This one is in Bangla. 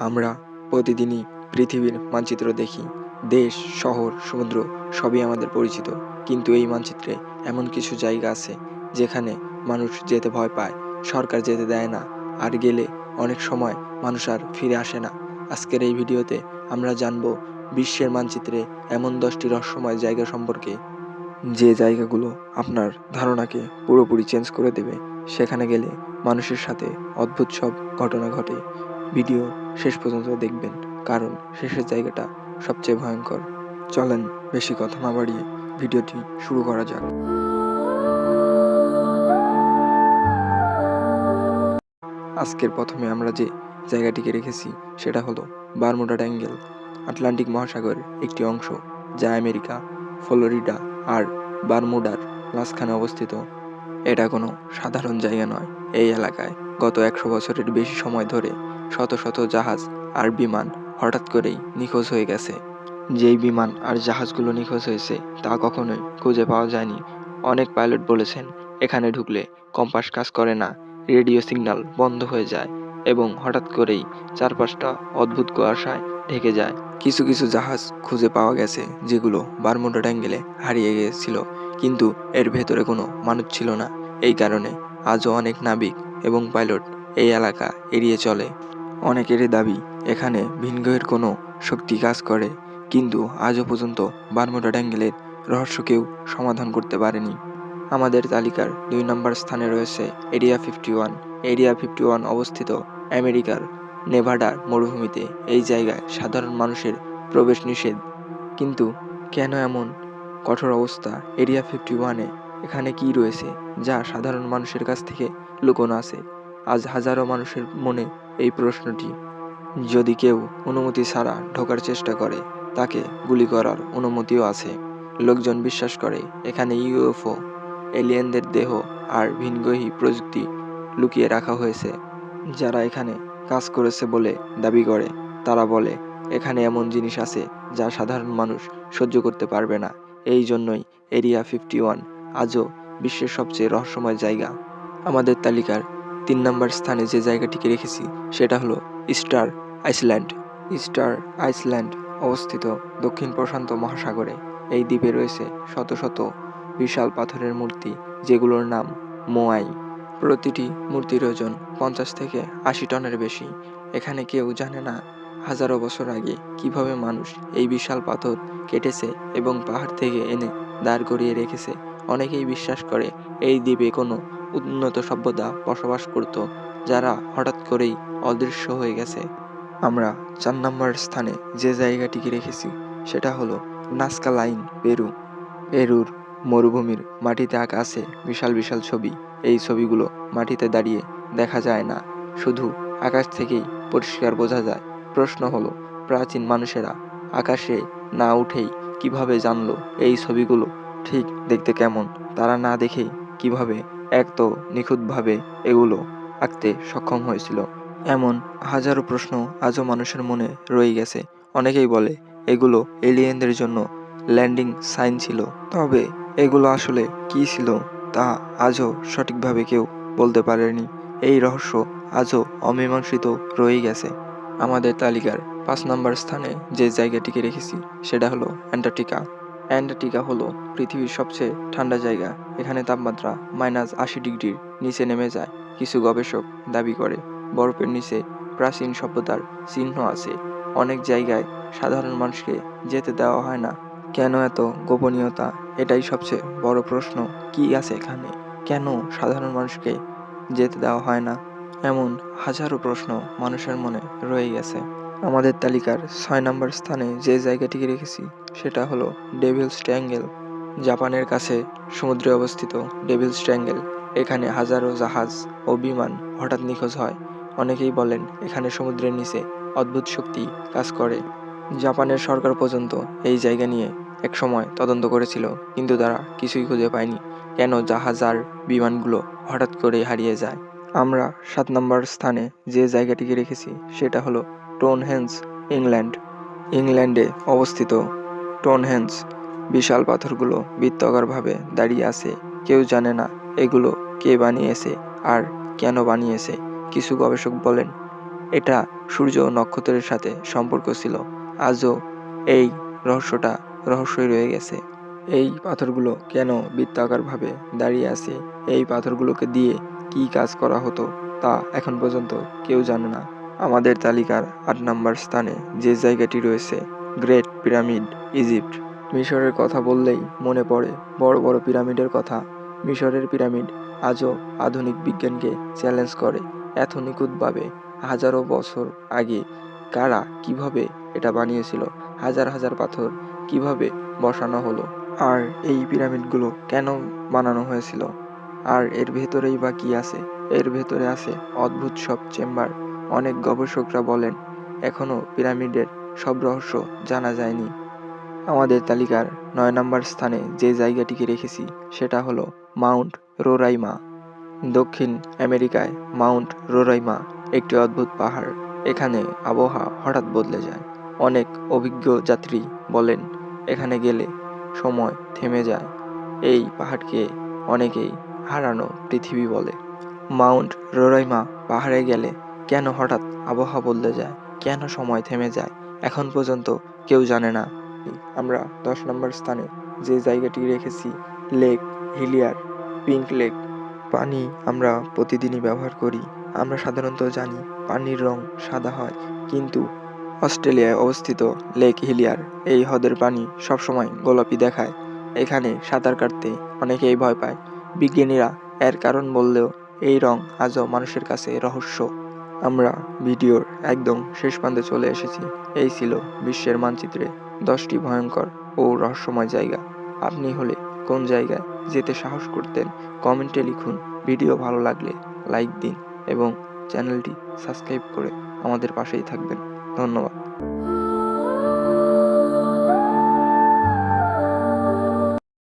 আমরা প্রতিদিনই পৃথিবীর মানচিত্র দেখি। দেশ, শহর, সমুদ্র, সবই আমাদের পরিচিত। কিন্তু এই মানচিত্রে এমন কিছু জায়গা আছে যেখানে মানুষ যেতে ভয় পায়, সরকার যেতে দেয় না, আর গেলে অনেক সময় মানুষ আর ফিরে আসে না। আজকের এই ভিডিওতে আমরা জানব বিশ্বের মানচিত্রে এমন দশটি রহস্যময় জায়গা সম্পর্কে। যে জায়গাগুলো আপনার ধারণাকে পুরোপুরি চেঞ্জ করে দেবে, সেখানে গেলে মানুষের সাথে অদ্ভুত সব ঘটনা ঘটে। ভিডিও শেষ পর্যন্ত দেখবেন, কারণ শেষের জায়গাটা সবচেয়ে ভয়ঙ্কর। চলেন, বেশি কথা না বাড়িয়ে ভিডিওটি শুরু করা যাক। আজকের প্রথমে আমরা যে জায়গাটিকে রেখেছি, সেটা হলো বারমুডা ট্যাঙ্গেল আটলান্টিক মহাসাগরের একটি অংশ, যা আমেরিকা, ফ্লোরিডা আর বারমুডার মাঝখানে অবস্থিত। এটা কোনো সাধারণ জায়গা নয়। এই এলাকায় গত একশো বছরের বেশি সময় ধরে শত শত জাহাজ আর বিমান হঠাৎ করেই নিখোঁজ হয়ে গেছে। যেই বিমান আর জাহাজগুলো নিখোঁজ হয়েছে, তা কখনোই খুঁজে পাওয়া যায়নি। অনেক পাইলট বলেছেন, এখানে ঢুকলে কম্পাস কাজ করে না, রেডিও সিগন্যাল বন্ধ হয়ে যায় এবং হঠাৎ করেই চারপাশটা অদ্ভুত কুয়াশায় ঢেকে যায়। কিছু কিছু জাহাজ খুঁজে পাওয়া গেছে, যেগুলো বারমুডা ট্যাঙ্গেলে হারিয়ে গিয়েছিল, কিন্তু এর ভেতরে কোনো মানুষ ছিল না। এই কারণে আজও অনেক নাবিক এবং পাইলট এই এলাকা এড়িয়ে চলে। অনেকেরই দাবি, এখানে ভিনগ্রহের কোনো শক্তি কাজ করে, কিন্তু আজও পর্যন্ত বারমুডা ট্যাঙ্গেলের রহস্য কেউ সমাধান করতে পারেনি। আমাদের তালিকার দুই নম্বর স্থানে রয়েছে area fifty one. Area fifty one অবস্থিত আমেরিকার নেভাডার মরুভূমিতে এই জায়গায় সাধারণ মানুষের প্রবেশ নিষেধ। কিন্তু কেন এমন কঠোর অবস্থা এরিয়া ফিফটি ওয়ানে? এখানে কি রয়েছে যা সাধারণ মানুষের কাছ থেকে লুকোনো আছে? আজ হাজারো মানুষের মনে এই প্রশ্নটি। যদি কেউ অনুমতি ছাড়া ঢোকার চেষ্টা করে, তাকে গুলি করার অনুমতিও আছে। লোকজন বিশ্বাস করে, এখানে ইউএফও, এলিয়েনদের দেহ আর ভিনগ্রহী প্রযুক্তি লুকিয়ে রাখা হয়েছে। যারা এখানে কাজ করেছে বলে দাবি করে, তারা বলে, এখানে এমন জিনিস আছে যা সাধারণ মানুষ সহ্য করতে পারবে না। এই জন্যই এরিয়া ফিফটি ওয়ান আজও বিশ্বের সবচেয়ে রহস্যময় জায়গা। আমাদের তালিকার তিন নম্বর স্থানে যে জায়গাটিকে রেখেছি, সেটা হলো স্টার আইসল্যান্ড। স্টার আইসল্যান্ড অবস্থিত দক্ষিণ প্রশান্ত মহাসাগরে। এই দ্বীপে রয়েছে শত শত বিশাল পাথরের মূর্তি, যেগুলোর নাম মোয়াই। প্রতিটি মূর্তির ওজন পঞ্চাশ থেকে আশি টনের বেশি। এখানে কেউ জানে না হাজারো বছর আগে কীভাবে মানুষ এই বিশাল পাথর কেটেছে এবং পাহাড় থেকে এনে দাঁড় করিয়ে রেখেছে। অনেকেই বিশ্বাস করে এই দ্বীপে কোনো উন্নত সভ্যতা বসবাস করত, যারা হঠাৎ করেই অদৃশ্য হয়ে গেছে। আমরা চার নম্বর স্থানে যে জায়গাটিকে রেখেছি, সেটা হলো নাস্কা লাইন, পেরু। পেরুর মরুভূমির মাটিতে আঁকা আছে বিশাল বিশাল ছবি। এই ছবিগুলো মাটিতে দাঁড়িয়ে দেখা যায় না, শুধু আকাশ থেকেই পরিষ্কার বোঝা যায়। প্রশ্ন হলো, প্রাচীন মানুষেরা আকাশে না উঠেই কীভাবে জানলো এই ছবিগুলো ঠিক দেখতে কেমন? তারা না দেখেই কীভাবে এক তো নিখুঁতভাবে এগুলো আঁকতে সক্ষম হয়েছিল। এমন হাজারো প্রশ্ন আজও মানুষের মনে রয়ে গেছে। অনেকেই বলে, এগুলো এলিয়েনদের জন্য ল্যান্ডিং সাইন ছিল। তবে এগুলো আসলে কী ছিল তা আজও সঠিকভাবে কেউ বলতে পারেনি। এই রহস্য আজও অমীমাংসিত রয়ে গেছে। আমাদের তালিকার পাঁচ নম্বর স্থানে যে জায়গাটিকে রেখেছি, সেটা হলো অ্যান্টার্কটিকা। অ্যান্টার্কটিকা হলো পৃথিবীর সবচেয়ে ঠান্ডা জায়গা। এখানে তাপমাত্রা মাইনাস আশি ডিগ্রির নিচে নেমে যায়। কিছু গবেষক দাবি করে, বরফের নিচে প্রাচীন সভ্যতার চিহ্ন আছে। অনেক জায়গায় সাধারণ মানুষকে যেতে দেওয়া হয় না। কেন এত গোপনীয়তা? এটাই সবচেয়ে বড় প্রশ্ন, কি আছে এখানে? কেন সাধারণ মানুষকে যেতে দেওয়া হয় না? এমন হাজারো প্রশ্ন মানুষের মনে রয়ে গেছে। আমাদের তালিকার ছয় নম্বর স্থানে যে জায়গাটিকে রেখেছি, সেটা হলো ডেভিলস ট্র্যাঙ্গেল, জাপানের কাছে সমুদ্রে অবস্থিত ডেভিলস ট্র্যাঙ্গেল। এখানে হাজারো জাহাজ ও বিমান হঠাৎ নিখোঁজ হয়। অনেকেই বলেন, এখানে সমুদ্রের নিচে অদ্ভুত শক্তি কাজ করে। জাপানের সরকার পর্যন্ত এই জায়গা নিয়ে এক সময় তদন্ত করেছিল, কিন্তু তারা কিছুই খুঁজে পায়নি, কেন জাহাজ আর বিমানগুলো হঠাৎ করে হারিয়ে যায়। আমরা সাত নম্বর স্থানে যে জায়গাটিকে রেখেছি, সেটা হলো টোনহেন্স ইংল্যান্ড। ইংল্যান্ডে অবস্থিত টোনহেন্স বিশাল পাথরগুলো বৃত্তাকারভাবে দাঁড়িয়ে আছে। কেউ জানে না এগুলো কে বানিয়েছে আর কেন বানিয়েছে। কিছু গবেষক বলেন, এটা সূর্য নক্ষত্রের সাথে সম্পর্ক ছিল। আজও এই রহস্যটা রহস্যই রয়ে গেছে। এই পাথরগুলো কেন বৃত্তাকারভাবে দাঁড়িয়ে আছে? এই পাথরগুলোকে দিয়ে কী কাজ করা হতো তা এখন পর্যন্ত কেউ জানে না। আমাদের তালিকার আট নম্বর স্থানে যে জায়গাটি রয়েছে, গ্রেট পিরামিড, ইজিপ্ট। মিশরের কথা বললেই মনে পড়ে বড় বড় পিরামিডের কথা। মিশরের পিরামিড আজও আধুনিক বিজ্ঞানকে চ্যালেঞ্জ করে এত নিখুঁতভাবে হাজারো বছর আগে। কারা কীভাবে এটা বানিয়েছিল? হাজার হাজার পাথর কীভাবে বসানো হলো? আর এই পিরামিডগুলো কেন বানানো হয়েছিল? আর এর ভেতরেই বা কী আছে? এর ভেতরে আছে অদ্ভুত সব চেম্বার। অনেক গবেষকরা বলেন এখনও পিরামিডের সব রহস্য জানা যায়নি। আমাদের তালিকার নয় নম্বর স্থানে যে জায়গাটিকে রেখেছি, সেটা হলো মাউন্ট রোরাইমা। দক্ষিণ আমেরিকায় মাউন্ট রোরাইমা একটি অদ্ভুত পাহাড়। এখানে আবহাওয়া হঠাৎ বদলে যায়। অনেক অভিজ্ঞ যাত্রী বলেন, এখানে গেলে সময় থেমে যায়। এই পাহাড়কে অনেকেই হারানো পৃথিবী বলে। মাউন্ট রোরাইমা পাহাড়ে গেলে কেন হঠাৎ আবহাওয়া বদলে যায়? কেন সময় থেমে যায়? এখন পর্যন্ত কেউ জানে না। আমরা দশ নম্বর স্থানে যে জায়গাটি রেখেছি, লেক, হিলিয়ার, পিঙ্ক লেক। পানি আমরা প্রতিদিনই ব্যবহার করি। আমরা সাধারণত জানি পানির রং সাদা হয়, কিন্তু অস্ট্রেলিয়ায় অবস্থিত লেক হিলিয়ার এই হ্রদের পানি সবসময় গোলাপি দেখায়। এখানে সাঁতার কাটতে অনেকেই ভয় পায়। বিজ্ঞানীরা এর কারণ বললেও এই রং আজও মানুষের কাছে রহস্য। আমরা ভিডিওর একদম শেষ প্রান্তে চলে এসেছি। এই ছিল বিশ্বের মানচিত্রে দশটি ভয়ঙ্কর ও রহস্যময় জায়গা। আপনি হলে কোন জায়গায় যেতে সাহস করতেন, কমেন্টে লিখুন। ভিডিও ভালো লাগলে লাইক দিন এবং চ্যানেলটি সাবস্ক্রাইব করে আমাদের পাশেই থাকবেন। ধন্যবাদ।